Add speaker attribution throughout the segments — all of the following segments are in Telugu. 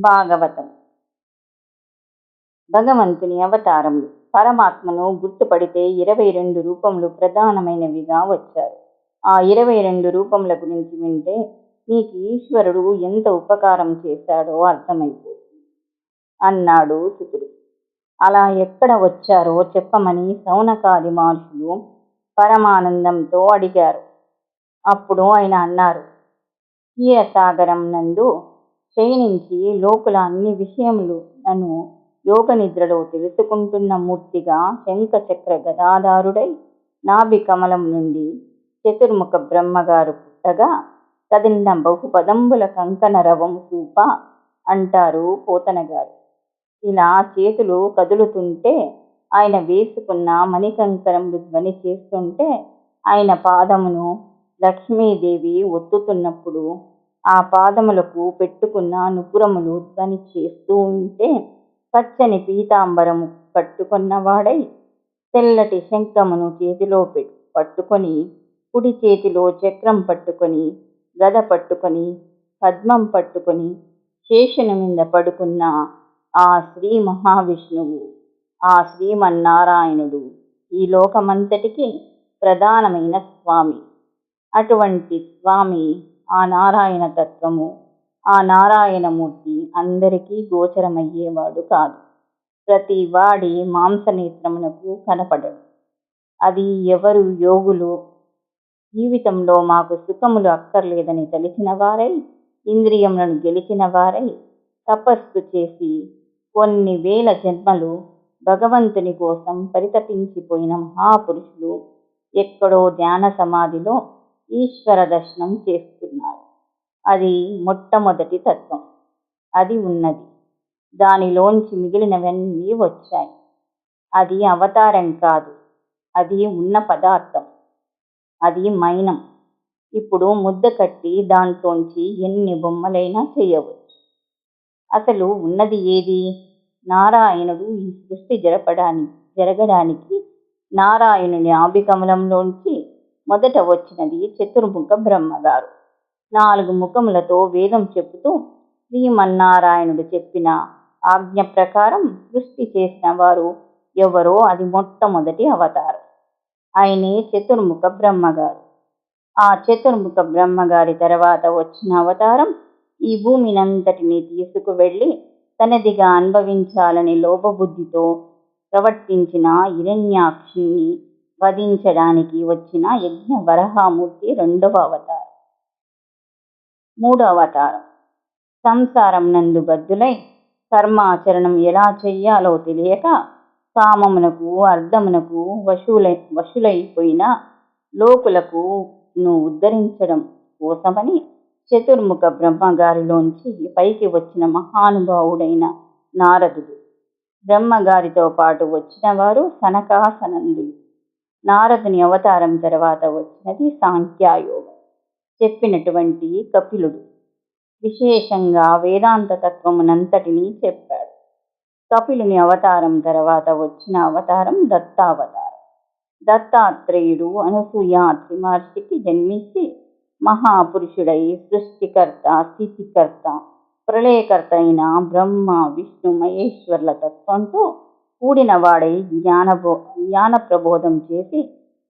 Speaker 1: భాగవతం. భగవంతుని అవతారములు పరమాత్మను గుర్తుపడితే ఇరవై రెండు రూపములు ప్రధానమైనవిగా వచ్చారు. ఆ ఇరవై రెండు రూపముల గురించి వింటే నీకు ఈశ్వరుడు ఎంత ఉపకారం చేశాడో అర్థమైపోతుంది. అన్నాడు సుతుడు. అలా ఎక్కడ వచ్చారో చెప్పమని సౌనకాది మహర్షులు పరమానందంతో అడిగారు. అప్పుడు ఆయన అన్నారు క్షీరసాగరం నందు క్షయించి లోకుల అన్ని విషయములు నన్ను యోగ నిద్రలో తెలుసుకుంటున్న మూర్తిగా శంఖ చక్ర గదాధారుడై నాభి కమలం నుండి చతుర్ముఖ బ్రహ్మగారు పుట్టగా కదిలిన బహుపదంబుల కంకణ రవం చూప అంటారు పోతనగారు. ఇలా చేతులు కదులుతుంటే ఆయన వేసుకున్న మణికంకరములు ధ్వని చేస్తుంటే ఆయన పాదమును లక్ష్మీదేవి ఒత్తుతున్నప్పుడు ఆ పాదములకు పెట్టుకున్న నుపురములు ధ్వని చేస్తూ ఉంటే పచ్చని పీతాంబరము కట్టుకున్నవాడై తెల్లటి శంఖమును చేతిలో పట్టుకొని కుడి చేతిలో చక్రం పట్టుకొని గద పట్టుకొని పద్మం పట్టుకొని శేషుని మీద పడుకున్న ఆ శ్రీ మహావిష్ణువు ఆ శ్రీమన్నారాయణుడు ఈ లోకమంతటికి ప్రధానమైన స్వామి. అటువంటి స్వామి ఆ నారాయణ తత్వము ఆ నారాయణమూర్తి అందరికీ గోచరమయ్యేవాడు కాదు. ప్రతి వాడి మాంసనేత్రమునకు కనపడడు. అది ఎవరు యోగులు? జీవితంలో మాకు సుఖములు అక్కర్లేదని తెలిసిన వారై ఇంద్రియములను గెలిచిన వారై తపస్సు చేసి కొన్ని వేల జన్మలు భగవంతుని కోసం పరితపించిపోయిన మహాపురుషులు ఎక్కడో ధ్యాన సమాధిలో ఈశ్వర దర్శనం చేస్తున్నారు. అది మొట్టమొదటి తత్వం. అది ఉన్నది. దానిలోంచి మిగిలినవన్నీ వచ్చాయి. అది అవతారం కాదు. అది ఉన్న పదార్థం. అది మైనం. ఇప్పుడు ముద్ద కట్టి దాంట్లోంచి ఎన్ని బొమ్మలైనా చేయవచ్చు. అసలు ఉన్నది ఏది? నారాయణుడు ఈ సృష్టి జరపడానికి జరగడానికి నారాయణుని ఆభికమలంలోంచి మొదట వచ్చినది చతుర్ముఖ బ్రహ్మగారు. నాలుగు ముఖములతో వేదం చెబుతూ శ్రీమన్నారాయణుడు చెప్పిన ఆజ్ఞ ప్రకారం సృష్టి చేసిన వారు ఎవరో అది మొట్టమొదటి అవతారం. ఆయనే చతుర్ముఖ బ్రహ్మగారు. ఆ చతుర్ముఖ బ్రహ్మగారి తర్వాత వచ్చిన అవతారం ఈ భూమినంతటిని తీసుకువెళ్ళి తనదిగా అనుభవించాలని లోపబుద్ధితో ప్రవర్తించిన ఇరణ్యాక్షిని వధించడానికి వచ్చిన యజ్ఞ వరహామూర్తి రెండవ అవతారం. మూడో అవతారం. సంసారం నందు బద్దులై కర్మాచరణం ఎలా చెయ్యాలో తెలియక కామమునకు అర్ధమునకు వశులై వశులైపోయిన లోకులకు ను ఉద్ధరించడం కోసమని చతుర్ముఖ బ్రహ్మగారిలోంచి పైకి వచ్చిన మహానుభావుడైన నారదుడు. బ్రహ్మగారితో పాటు వచ్చిన వారు సనకాసనందులు. నారదుని అవతారం తర్వాత వచ్చినది సాంఖ్యాయోగం. చెప్పినటువంటి కపిలుడు విశేషంగా వేదాంత తత్వమునంతటినీ చెప్పాడు. కపిలుని అవతారం తర్వాత వచ్చిన అవతారం దత్తావతారం. దత్తాత్రేయుడు అనసూయ మహర్షికి జన్మించి మహాపురుషుడై సృష్టికర్త స్థితికర్త ప్రళయకర్త అయిన బ్రహ్మ విష్ణు మహేశ్వర్ల తత్వంతో కూడిన వాడై జ్ఞానబో జ్ఞాన ప్రబోధం చేసి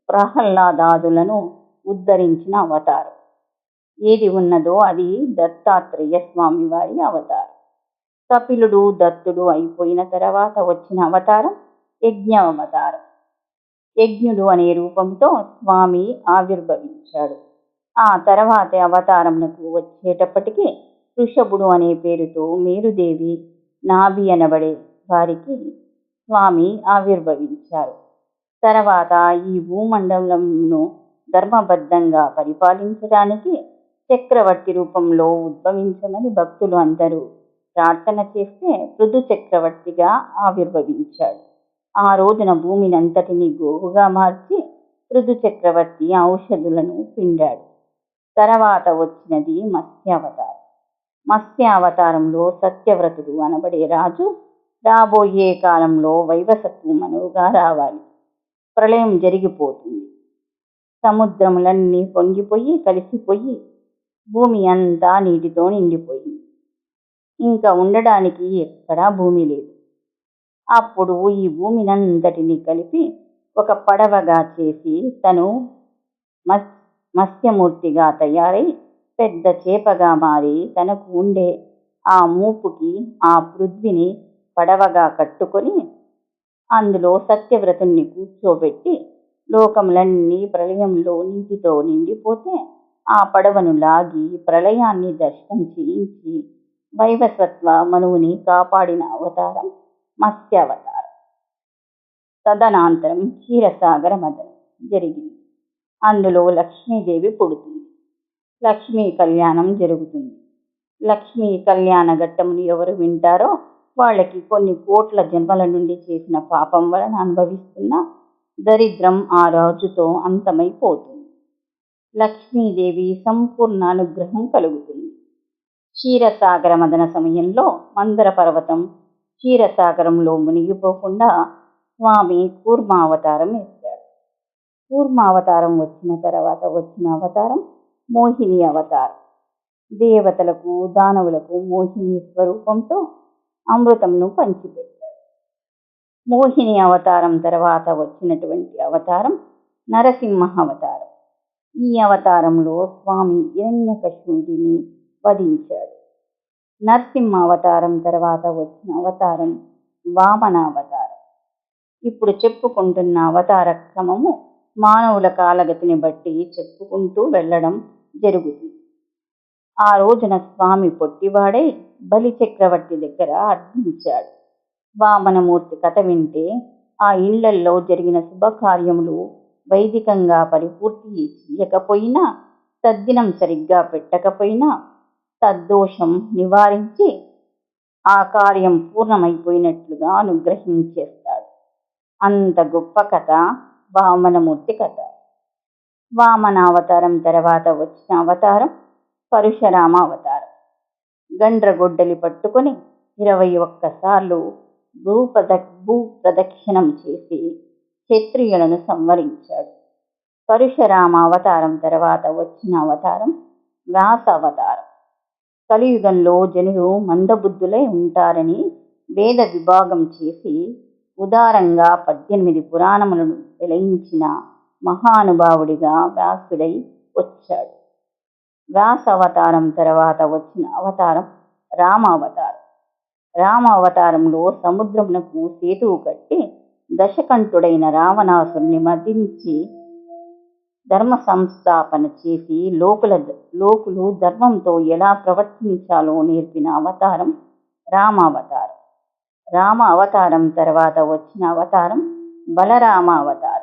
Speaker 1: ప్రహ్లాదాదులను ఉద్ధరించిన అవతారం. ఏది ఉన్నదో అది దత్తాత్రేయ స్వామి వారి అవతారం. కపిలుడు దత్తుడు అయిపోయిన తర్వాత వచ్చిన అవతారం యజ్ఞ అవతారం యజ్ఞుడు అనే రూపంతో స్వామి ఆవిర్భవించాడు. ఆ తర్వాత అవతారంకు వచ్చేటప్పటికి ఋషభుడు అనే పేరుతో మేరుదేవి నాభి అనబడే వారికి స్వామి ఆవిర్భవించారు. తర్వాత ఈ భూమండలంను ధర్మబద్ధంగా పరిపాలించడానికి చక్రవర్తి రూపంలో ఉద్భవించమని భక్తులు అందరూ ప్రార్థన చేస్తే పృథు చక్రవర్తిగా ఆవిర్భవించాడు. ఆ రోజున భూమినంతటిని గోవుగా మార్చి పృథు చక్రవర్తి ఔషధులను పిండాడు. తర్వాత వచ్చినది మత్స్యావతారం. మత్స్యావతారంలో సత్యవ్రతుడు అనబడే రాజు రాబోయే కాలంలో వైవసత్వమనువుగా రావాలి. ప్రళయం జరిగిపోతుంది. సముద్రములన్నీ పొంగిపోయి కలిసిపోయి భూమి అంతా నీటితో నిండిపోయింది. ఇంకా ఉండడానికి ఎక్కడా భూమి లేదు. అప్పుడు ఈ భూమినంతటిని కలిపి ఒక పడవగా చేసి తను మస్ మత్స్యమూర్తిగా తయారై పెద్ద చేపగా మారి తనకు ఉండే ఆ మూపుకి ఆ పృథ్విని పడవగా కట్టుకొని అందులో సత్యవ్రతుణ్ణి కూర్చోబెట్టి లోకములన్నీ ప్రళయంలో నీటితో నిండిపోతే ఆ పడవను లాగి ప్రళయాన్ని దర్శనం చేయించి వైవస్వత్వ మనువుని కాపాడిన అవతారం మత్స్యావతారం. తదనంతరం క్షీరసాగర మదనం జరిగింది. అందులో లక్ష్మీదేవి పుడుతుంది. లక్ష్మీ కళ్యాణం జరుగుతుంది. లక్ష్మీ కళ్యాణ ఘట్టమును ఎవరు వింటారో వాళ్ళకి కొన్ని కోట్ల జన్మల నుండి చేసిన పాపం వలన అనుభవిస్తున్న దరిద్రం ఆ రాజుతో అంతమైపోతుంది. లక్ష్మీదేవి సంపూర్ణ అనుగ్రహం కలుగుతుంది. క్షీరసాగర మదన సమయంలో మందర పర్వతం క్షీరసాగరంలో మునిగిపోకుండా స్వామి కూర్మావతారం ఎత్తాడు. కూర్మావతారం వచ్చిన తర్వాత వచ్చిన అవతారం మోహిని అవతారం. దేవతలకు దానవులకు మోహిని స్వరూపంతో అమృతంను పంచిపెట్టాడు. మోహిని అవతారం తర్వాత వచ్చినటువంటి అవతారం నరసింహ అవతారం ఈ అవతారంలో స్వామి హిరణ్యకశిపుడిని వధించాడు. నరసింహ అవతారం తర్వాత వచ్చిన అవతారం వామన అవతారం ఇప్పుడు చెప్పుకుంటున్న అవతార క్రమము మానవుల కాలగతిని బట్టి చెప్పుకుంటూ వెళ్ళడం జరుగుతుంది. ఆ రోజున స్వామి పొట్టివాడై బలి చక్రవర్తి దగ్గర అర్థించాడు వామనమూర్తి కథ వింటే ఆ ఇళ్ళల్లో జరిగిన శుభకార్యములు వైదికంగా పరిపూర్తి చేయకపోయినా తద్దినం సరిగ్గా పెట్టకపోయినా తద్దోషం నివారించి ఆ కార్యం పూర్ణమైపోయినట్లుగా అనుగ్రహించేస్తాడు. అంత గొప్ప కథ వామనమూర్తి కథ. వామన అవతారం తర్వాత వచ్చిన అవతారం పరశురామ అవతారం గండ్రగొడ్డలి పట్టుకొని ఇరవై ఒక్కసార్లు భూప్రద భూ ప్రదక్షిణం చేసి క్షత్రియులను సంవరించాడు. పరశురామ అవతారం తర్వాత వచ్చిన అవతారం వ్యాస అవతారం కలియుగంలో జనులు మందబుద్ధులై ఉంటారని వేద విభాగం చేసి ఉదారంగా పద్దెనిమిది పురాణములను వెలయించిన మహానుభావుడిగా వ్యాసుడై వచ్చాడు. వ్యాస అవతారం తర్వాత వచ్చిన అవతారం రామావతారం. రామావతారంలో రామ అవతారంలో సముద్రమునకు సేతువు కట్టి దశకంఠుడైన రావణాసురుని మదించి ధర్మ సంస్థాపన చేసి లోకుల లోకులు ధర్మంతో ఎలా ప్రవర్తించాలో నేర్పిన అవతారం రామావతారం. రామ అవతారం తర్వాత వచ్చిన అవతారం బలరామ అవతారం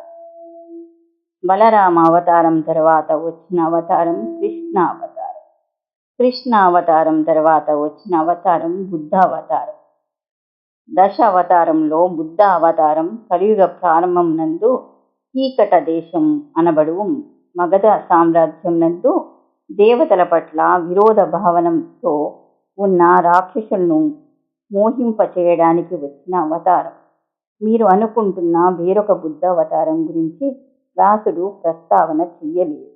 Speaker 1: బలరామ అవతారం తర్వాత వచ్చిన అవతారం కృష్ణ అవతారం కృష్ణ అవతారం తర్వాత వచ్చిన అవతారం బుద్ధ అవతారం దశ అవతారంలో బుద్ధ అవతారం కలియుగ ప్రారంభం నందు కీకట దేశం అనబడు మగధ సామ్రాజ్యం నందు దేవతల పట్ల విరోధ భావనంతో ఉన్న రాక్షసులను మోహింపచేయడానికి వచ్చిన అవతారం. మీరు అనుకుంటున్న వేరొక బుద్ధ అవతారం గురించి వ్యాసుడు ప్రస్తావన చెయ్యలేదు.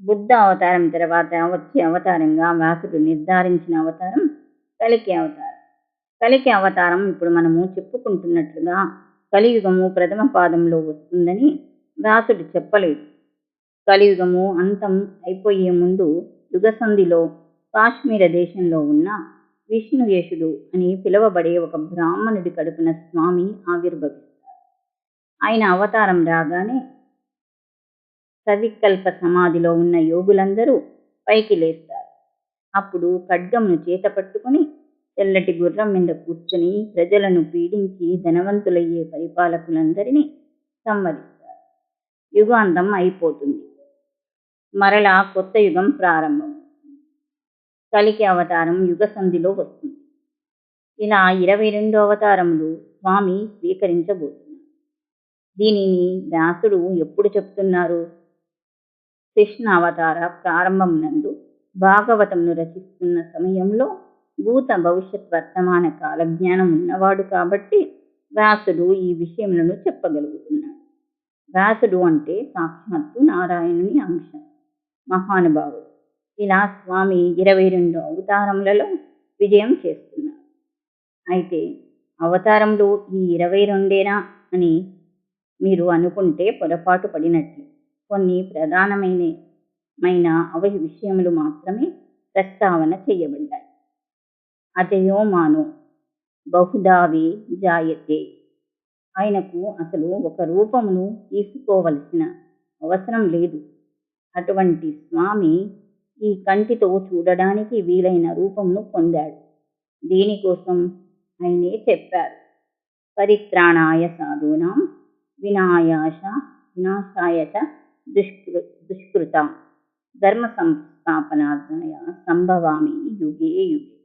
Speaker 1: బుద్ధ అవతారం తర్వాత వచ్చే అవతారంగా వ్యాసుడు నిర్ధారించిన అవతారం కలికి అవతారం. కలికి అవతారం ఇప్పుడు మనము చెప్పుకుంటున్నట్లుగా కలియుగము ప్రథమ పాదంలో వస్తుందని వ్యాసుడు చెప్పలేదు. కలియుగము అంతం అయిపోయే ముందు యుగసంధిలో కాశ్మీర దేశంలో ఉన్న విష్ణుయేషుడు అని పిలువబడే ఒక బ్రాహ్మణుడి కడుపున స్వామి ఆవిర్భవిస్తారు ఆయన అవతారం రాగానే సవికల్ప సమాధిలో ఉన్న యోగులందరూ పైకి లేస్తారు. అప్పుడు ఖడ్గమును చేత పట్టుకుని తెల్లటి గుర్రం మీద కూర్చుని ప్రజలను పీడించి ధనవంతులయ్యే పరిపాలకులందరినీ సంవరిస్తారు. యుగాంతం అయిపోతుంది. మరలా కొత్త యుగం ప్రారంభం. కలికి అవతారం యుగ సంధిలో వస్తుంది. ఇలా ఇరవై రెండు అవతారములు స్వామి స్వీకరించబోతున్నారు దీనిని వ్యాసుడు ఎప్పుడు చెప్తున్నారు? కృష్ణ అవతార ప్రారంభం నందు భాగవతంను రచిస్తున్న సమయంలో భూత భవిష్యత్ వర్తమాన కాలజ్ఞానం ఉన్నవాడు కాబట్టి వ్యాసుడు ఈ విషయములను చెప్పగలుగుతున్నాడు. వ్యాసుడు అంటే సాక్షాత్తు నారాయణుని అంశం. మహానుభావుడు. ఇలా స్వామి ఇరవై రెండు అవతారములలో విజయం చేస్తున్నారు. అయితే అవతారంలో ఈ ఇరవై రెండేనా అని మీరు అనుకుంటే పొరపాటు పడినట్లే. కొన్ని ప్రధానమైన అవ విషయములు మాత్రమే ప్రస్తావన చేయబడ్డాయి. అతయో మానో బహుదావే జాయతే. ఆయనకు అసలు ఒక రూపమును తీసుకోవలసిన అవసరం లేదు. అటువంటి స్వామి ఈ కంటితో చూడడానికి వీలైన రూపమును పొందాడు. దీనికోసం ఆయనే చెప్పారు. పరిత్రాణాయ సాధూనాం ವಿನಾಯಾಶ ವಿನಾಶಾಯ ಚ ದುಷ್ಕೃ ದುಷ್ಕೃತ. ಧರ್ಮ ಸಂಸ್ಥಾಪನಾರ್ಥಯ ಸಂಭವಾಮಿ ಯುಗೆ ಯುಗೆ.